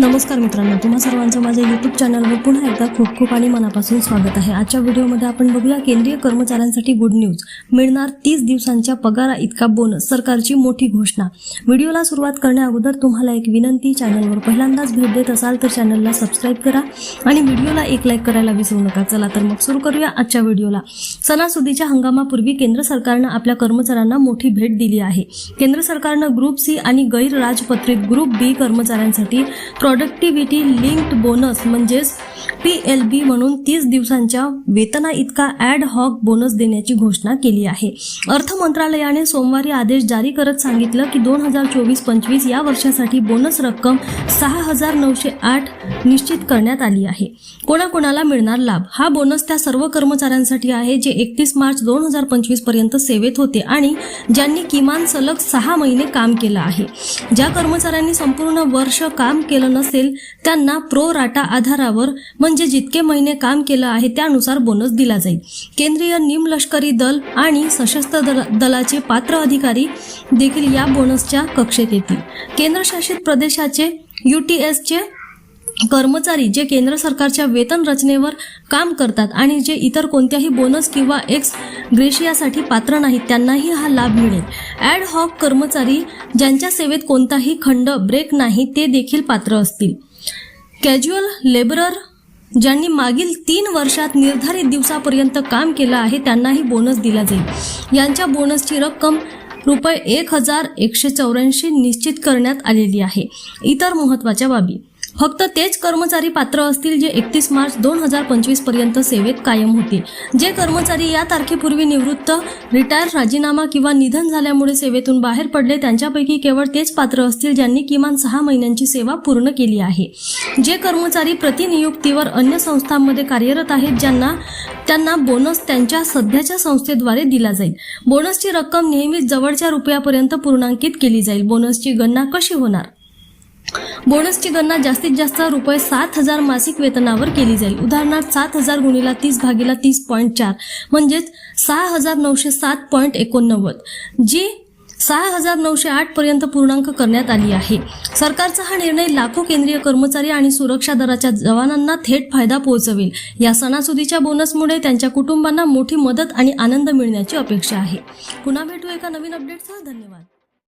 नमस्कार मित्रांनो तुम्हा सर्वांचं माझ्या यूट्यूब चॅनलवर पुन्हा एकदा खूप खूप आणि मनापासून स्वागत आहे. आजच्या व्हिडिओमध्ये आपण बघूया केंद्रीय कर्मचाऱ्यांसाठी गुड न्यूज मिळणार तीस दिवसांच्या पगारा इतका बोनस सरकारची मोठी घोषणा. व्हिडिओला सुरुवात करण्याअगोदर तुम्हाला एक विनंती चॅनलवर पहिल्यांदाच भेट देत असाल तर चॅनलला सबस्क्राईब करा आणि व्हिडिओला एक लाईक करायला विसरू नका. चला तर मग सुरू करूया आजच्या व्हिडिओला. सणासुदीच्या हंगामापूर्वी केंद्र सरकारनं आपल्या कर्मचाऱ्यांना मोठी भेट दिली आहे. केंद्र सरकारनं ग्रुप सी आणि गैर राजपत्रित ग्रुप बी कर्मचाऱ्यांसाठी प्रोडक्टिव्हिटी लिंक्ड बोनस म्हणजेच पी एल बी म्हणून तीस दिवसांच्या वेतना इतका ॲड हॉक बोनस देण्याची घोषणा केली आहे. अर्थ मंत्रालयाने सोमवारी आदेश जारी करत सांगितलं की दोन हजार चोवीस पंचवीस या वर्षासाठी बोनस रक्कम सहा हजार नऊशे आठ निश्चित करण्यात आली आहे. कोणाकोणाला मिळणार लाभ? हा बोनस त्या सर्व कर्मचाऱ्यांसाठी आहे जे एकतीस मार्च दोन हजार पंचवीसपर्यंत सेवेत होते आणि ज्यांनी किमान सलग सहा महिने काम केलं आहे. ज्या कर्मचाऱ्यांनी संपूर्ण वर्ष काम केलं नसेल त्यांना प्रो राटा आधारावर म्हणजे जितके महिने काम केलं आहे त्यानुसार बोनस दिला जाईल. केंद्रीय निमलष्करी दल आणि सशस्त्र दल दलाचे पात्र अधिकारी देखील या बोनसच्या कक्षेत येतील. केंद्रशासित प्रदेशाचे यू टी एसचे कर्मचारी जे केंद्र सरकारच्या वेतन रचनेवर काम करतात आणि जे इतर कोणत्याही बोनस किंवा एक्स ग्रेशियासाठी पात्र नाहीत त्यांनाही हा लाभ मिळेल. ॲड हॉक कर्मचारी ज्यांच्या सेवेत कोणताही खंड ब्रेक नाही ते देखील पात्र असतील. कॅज्युअल लेबरर ज्यांनी मागील तीन वर्षात निर्धारित दिवसापर्यंत काम केलं आहे त्यांनाही बोनस दिला जाईल. यांच्या बोनसची रक्कम रुपये एक हजार एकशे चौऱ्याऐंशी निश्चित करण्यात आलेली आहे. इतर महत्त्वाच्या बाबी. फक्त तेच कर्मचारी पात्र असतील जे एकतीस मार्च दोन हजार पंचवीसपर्यंत सेवेत कायम होतील. जे कर्मचारी या तारखेपूर्वी निवृत्त रिटायर राजीनामा किंवा निधन झाल्यामुळे सेवेतून बाहेर पडले त्यांच्यापैकी केवळ तेच पात्र असतील ज्यांनी किमान सहा महिन्यांची सेवा पूर्ण केली आहे. जे कर्मचारी प्रतिनियुक्तीवर अन्य संस्थांमध्ये कार्यरत आहेत ज्यांना त्यांना बोनस त्यांच्या सध्याच्या संस्थेद्वारे दिला जाईल. बोनसची रक्कम नेहमीच जवळच्या रुपयापर्यंत पूर्णांकित केली जाईल. बोनसची गणना कशी होणार? बोनसची गणना जास्तीत जास्त रुपये सात हजार मासिक वेतनावर केली जाईल. उदाहरणार्थ सात हजार गुणिला तीस भागीला तीस पॉईंट चार म्हणजेच सहा हजार नऊशे सात पॉईंट एकोणनव्वद जी सहा हजार नऊशे आठ पर्यंत पूर्णांक करण्यात आली आहे. सरकारचा हा निर्णय लाखो केंद्रीय कर्मचारी आणि सुरक्षा दलाच्या जवानांना थेट फायदा पोहोचवेल. या सणासुदीच्या बोनसमुळे त्यांच्या कुटुंबांना मोठी मदत आणि आनंद मिळण्याची अपेक्षा आहे. पुन्हा भेटू एका नवीन अपडेटसह धन्यवाद.